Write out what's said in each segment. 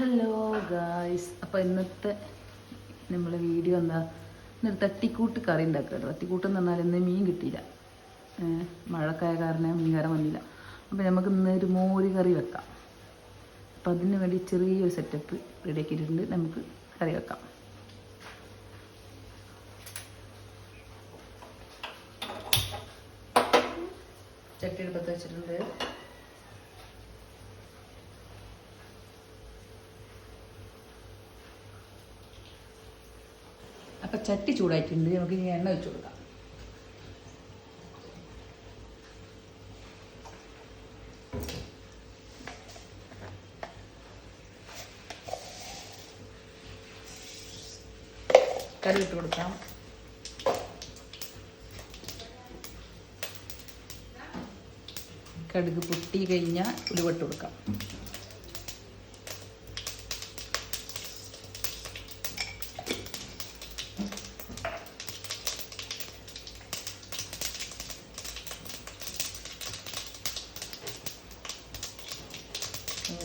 Hello guys അപ്പോൾ ഇന്നത്തെ നമ്മളെ വീഡിയോ എന്താ? ഇന്നൊരു തട്ടിക്കൂട്ട് കറി ഉണ്ടാക്കുക തട്ടിക്കൂട്ട് എന്ന് പറഞ്ഞാൽ ഇന്ന് മീൻ കിട്ടിയില്ല. മഴക്കായ കാരണം മീൻകാരൻ വന്നില്ല. അപ്പോൾ നമുക്ക് ഇന്ന് ഒരു മോര് കറി വെക്കാം. അപ്പോൾ അതിന് വേണ്ടി ചെറിയൊരു സെറ്റപ്പ് റെഡിയാക്കിയിട്ടുണ്ട് നമുക്ക് കറി വെക്കാം. ചട്ടി എടുപ്പത്ത് വെച്ചിട്ടുണ്ട്. അപ്പൊ ചട്ടി ചൂടായിട്ടുണ്ട്. നമുക്ക് ഇനി എണ്ണ വെച്ച് കൊടുക്കാം. കറി ഇട്ട് കൊടുക്കാം. കടുക് പൊട്ടി കഴിഞ്ഞാൽ ഉലുവട്ട് കൊടുക്കാം.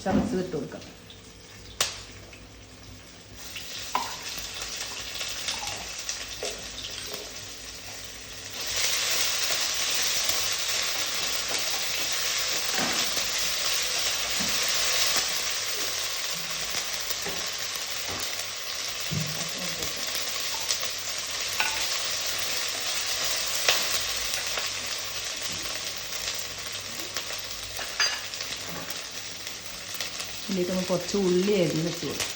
ഇഞ്ചിയും വെളുത്തുള്ളിയും ചതച്ചത് ഇട്ട് കൊടുക്കാം ഇതിലേക്ക് നമ്മൾ കുറച്ച് ഉള്ളി അരിഞ്ഞ് ഇട്ട് കൊടുക്കാം.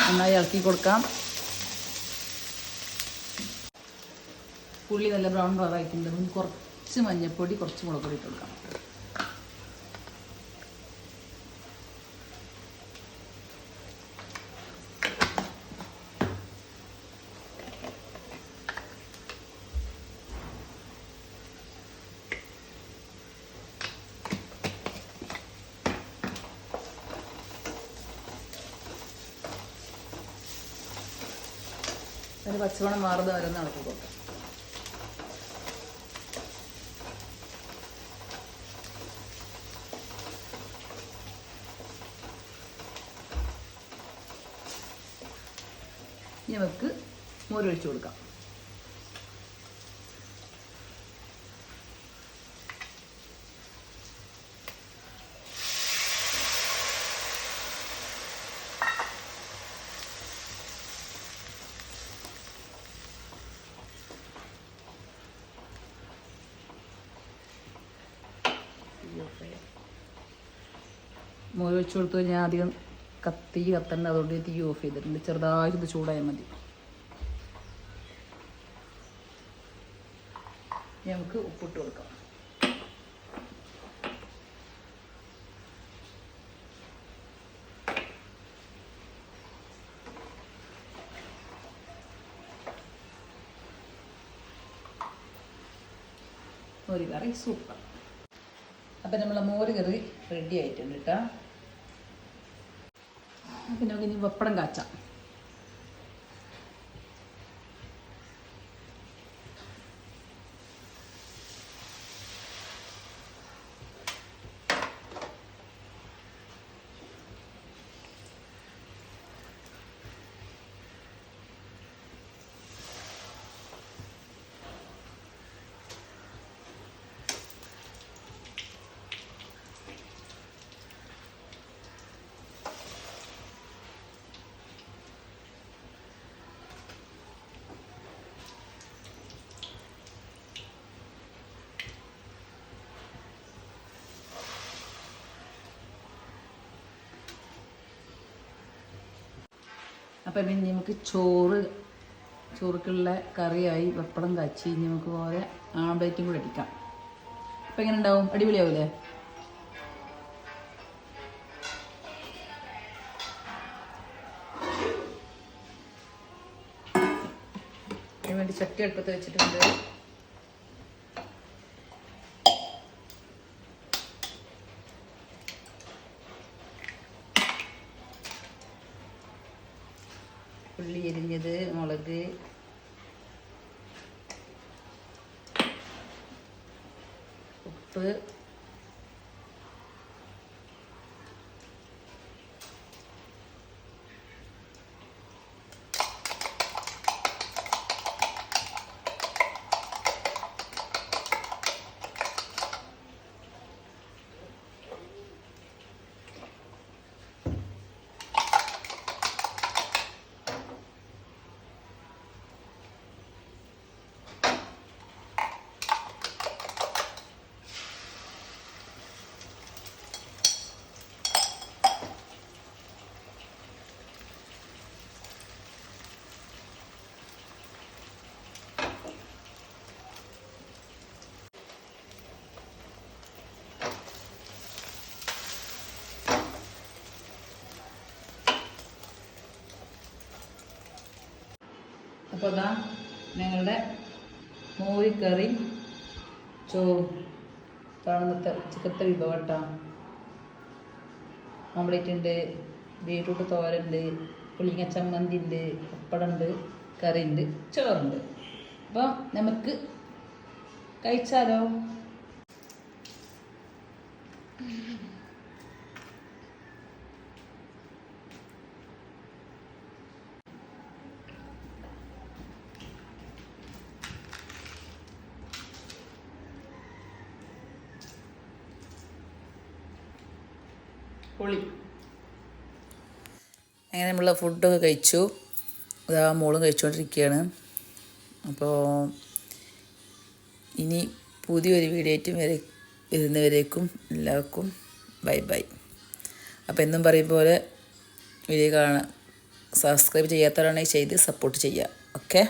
നന്നായി ഇളക്കി കൊടുക്കാം. ഉള്ളി നല്ല ബ്രൗൺ നമുക്ക് കുറച്ച് മഞ്ഞൾപ്പൊടി കുറച്ച് മുളക് പൊടി ഇട്ട് കൊടുക്കാം. അതിന് പച്ചമണം മാറുന്ന വരെ ഇളക്കി കൊടുക്കാം. ഇനി നമുക്ക് മോരൊഴിച്ച് കൊടുക്കാം. മോര് വെച്ച് കൊടുത്തു കഴിഞ്ഞാൽ അധികം കത്തി കത്തണ്ട. അതുകൊണ്ട് തീ ഓഫ് ചെയ്തിട്ടുണ്ട്. ചെറുതായിട്ട് ചൂടായാൽ മതി. നമുക്ക് ഉപ്പിട്ട് കൊടുക്കാം. മോര് കറി സൂപ്പർ. അപ്പം നമ്മളെ മോര് കറി റെഡി ആയിട്ടുണ്ട് കേട്ടോ നമുക്ക് ഇനി വെപ്പടം കാച്ചാം. അപ്പം ഇനി നമുക്ക് ചോറ് ചോറുക്കുള്ള കറിയായി പപ്പടം കാച്ചി ഇനി നമുക്ക് പോലെ ആംപ്ലേറ്റും കൂടെ അടിക്കാം. അപ്പം എങ്ങനെ ഉണ്ടാവും? അടിപൊളിയാവില്ലേ അതിന് ചട്ടി അടുപ്പത്ത് വെച്ചിട്ടുണ്ട്. ഉള്ളി എരിഞ്ഞത് മുളക്. ഉപ്പ്. അപ്പോൾ ഇതാ ഞങ്ങളുടെ മോരിക്കറി ചോറും തണുത്ത ഉച്ചക്കത്തെ വിഭവം കേട്ടോ ഓംലേറ്റ് ഉണ്ട് ബീട്രൂട്ട് തോരുണ്ട് പുളിങ്ങ ചമ്മന്തി ഉണ്ട് പപ്പടം ഉണ്ട് ചോറുണ്ട്. അപ്പം നമുക്ക് കഴിച്ചാലോ? പൊളി. അങ്ങനെ നമ്മൾ ഫുഡൊക്കെ കഴിച്ചു. അതാ മോളും കഴിച്ചുകൊണ്ടിരിക്കുകയാണ് അപ്പോൾ ഇനി പുതിയൊരു വീഡിയോ വരെ വരുന്നവരേക്കും എല്ലാവർക്കും ബൈ ബൈ. അപ്പോൾ എന്നും പറയും പോലെ വീഡിയോ കാണാൻ സബ്സ്ക്രൈബ് ചെയ്യാത്തവരാണെങ്കിൽ ചെയ്ത് സപ്പോർട്ട് ചെയ്യുക. ഓക്കെ?